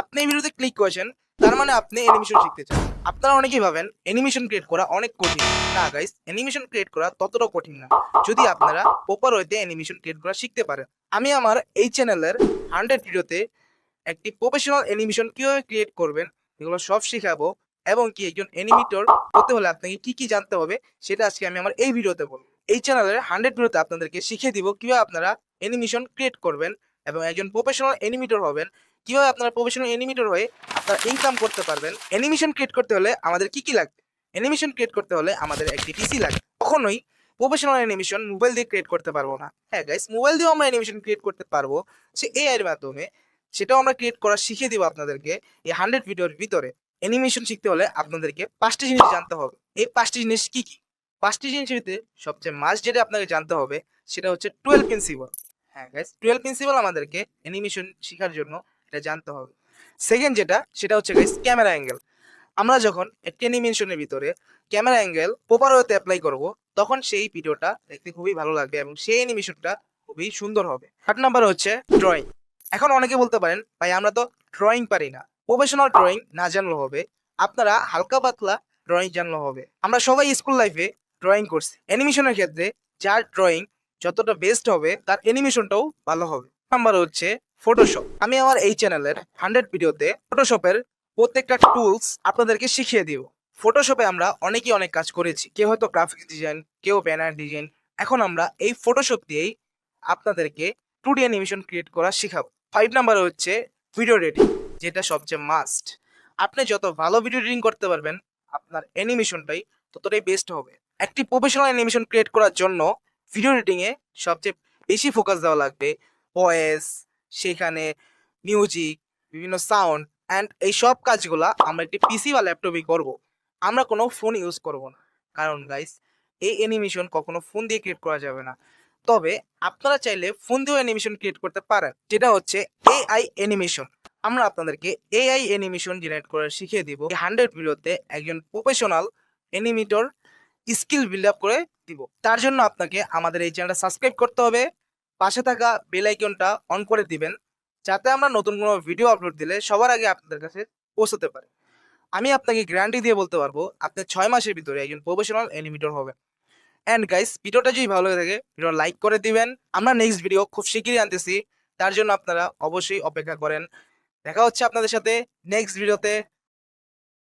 আপনি এই ভিডিওতে ক্লিক করেছেন, তার মানে আপনি অ্যানিমেশন শিখতে চান। আপনারা অনেকেই ভাবেন অ্যানিমেশন ক্রিয়েট করা অনেক কঠিন। না গাইস অ্যানিমেশন ক্রিয়েট করা ততটাও কঠিন না। যদি আপনারা প্রপার ওয়েতে অ্যানিমেশন ক্রিয়েট করা শিখতে পারেন। আমি আমার এই চ্যানেলের হান্ড্রেড ভিডিওতে একটি প্রফেশনাল অ্যানিমেশন কীভাবে ক্রিয়েট করবেন, এগুলো সব শেখাবো এবং কি একজন অ্যানিমেটর হতে হলে আপনাকে কি কি জানতে হবে, সেটা আজকে আমি আমার এই ভিডিওতে বলব। এই চ্যানেলের হান্ড্রেড ভিডিওতে আপনাদেরকে শিখিয়ে দিব কীভাবে আপনারা অ্যানিমেশন ক্রিয়েট করবেন এবং একজন প্রফেশনাল অ্যানিমেটর হবেন কীভাবে আপনারা প্রফেশনাল অ্যানিমেটর হয়ে আপনারা ইনকাম করতে পারবেন? অ্যানিমেশন ক্রিয়েট করতে হলে আমাদের কি কি লাগবে? অ্যানিমেশন ক্রিয়েট করতে হলে আমাদের একটি পিসি লাগবে। কখনোই প্রফেশনাল অ্যানিমেশন মোবাইল দিয়ে ক্রিয়েট করতে পারব না। হ্যাঁ গাইস মোবাইল দিয়েও আমরা অ্যানিমেশন ক্রিয়েট করতে পারব। সে এআই এর মাধ্যমে, সেটাও আমরা ক্রিয়েট করা শিখিয়ে দিব আপনাদেরকে এই হান্ড্রেড ভিডিওর ভিতরে। অ্যানিমেশন শিখতে হলে আপনাদেরকে পাঁচটি জিনিস জানতে হবে। এই পাঁচটি জিনিস কি কি? পাঁচটি জিনিসের ভিতরে সবচেয়ে মাস্ট যেটা আপনাকে জানতে হবে, সেটা হচ্ছে টুয়েলভ প্রিন্সিপাল হ্যাঁ গাইস টুয়েলভ প্রিন্সিপাল আমাদেরকে অ্যানিমেশন শেখার জন্য এটা জানতে হবে। সেকেন্ড যেটা, সেটা হচ্ছে গাইস ক্যামেরা অ্যাঙ্গেল আমরা যখন একটি অ্যানিমেশনের ভিতরে ক্যামেরা অ্যাঙ্গেল প্রপার ওয়েতে অ্যাপ্লাই করব, তখন সেই ভিডিওটা দেখতে খুবই ভালো লাগবে এবং সেই অ্যানিমেশনটা খুবই সুন্দর হবে। থার্ড নাম্বার হচ্ছে ড্রয়িং এখন অনেকে বলতে পারেন, ভাই, আমরা তো ড্রয়িং পারি না। প্রফেশনাল ড্রয়িং না জানলেও হবে। আপনারা হালকা পাতলা ড্রয়িং জানলেও হবে। আমরা সবাই স্কুল লাইফে ড্রয়িং করছি। অ্যানিমেশনের ক্ষেত্রে যার ড্রয়িং যতটা বেস্ট হবে, তার অ্যানিমেশনটাও ভালো হবে। নাম্বার হচ্ছে ফটোশপ আমি আমার এই চ্যানেলের হান্ড্রেড ভিডিওতে ফটোশপের প্রত্যেকটা টুলস আপনাদেরকে শিখিয়ে দিব। ফটোশপে আমরা অনেকেই অনেক কাজ করেছি। কেউ হয়তো গ্রাফিক্স ডিজাইন কেউ ব্যানার ডিজাইন এখন আমরা এই ফটোশপ দিয়েই আপনাদেরকে টু ডি অ্যানিমেশন ক্রিয়েট করা শেখাবো। ফাইভ নাম্বার হচ্ছে ভিডিও এডিটিং যেটা সবচেয়ে মাস্ট আপনি যত ভালো ভিডিও এডিটিং করতে পারবেন, আপনার অ্যানিমেশনটাই ততটাই বেস্ট হবে। একটি প্রফেশনাল অ্যানিমেশন ক্রিয়েট করার জন্য ভিডিও এডিটিংয়ে সবচেয়ে বেশি ফোকাস দেওয়া লাগবে। ভয়েস সেখানে মিউজিক বিভিন্ন সাউন্ড অ্যান্ড এই সব কাজগুলা আমরা একটি পিসি বা ল্যাপটপে করব। আমরা কোনো ফোন ইউজ করব না। কারণ গাইস এই অ্যানিমেশন কখনো ফোন দিয়ে ক্রিয়েট করা যাবে না। তবে আপনারা চাইলে ফোন দিয়েও অ্যানিমেশন ক্রিয়েট করতে পারেন। যেটা হচ্ছে এআই অ্যানিমেশন আমরা আপনাদেরকে এআই অ্যানিমেশন জেনারেট করে শিখিয়ে দিব। হান্ড্রেড ভিডিওতে একজন professional animator skill build up করে দিব। তার জন্য আপনাকে আমাদের এই চ্যানেলটা সাবস্ক্রাইব করতে হবে। পাশে থাকা বেল আইকনটা অন করে দিবেন, যাতে আমরা নতুন কোনো ভিডিও আপলোড দিলে সবার আগে আপনাদের কাছে পৌঁছতে পারে। আমি আপনাকে গ্যারান্টি দিয়ে বলতে পারব, আপনি ছয় মাসের ভিতরে একজন প্রফেশনাল অ্যানিমেটর হবেন। অ্যান্ড গাইস ভিডিওটা যদি ভালো লাগে থাকে ভিডিও লাইক করে দিবেন। আমরা নেক্সট ভিডিও খুব শিগগিরই আনতেছি, তার জন্য আপনারা অবশ্যই অপেক্ষা করেন। দেখা হচ্ছে আপনাদের সাথে নেক্সট ভিডিওতে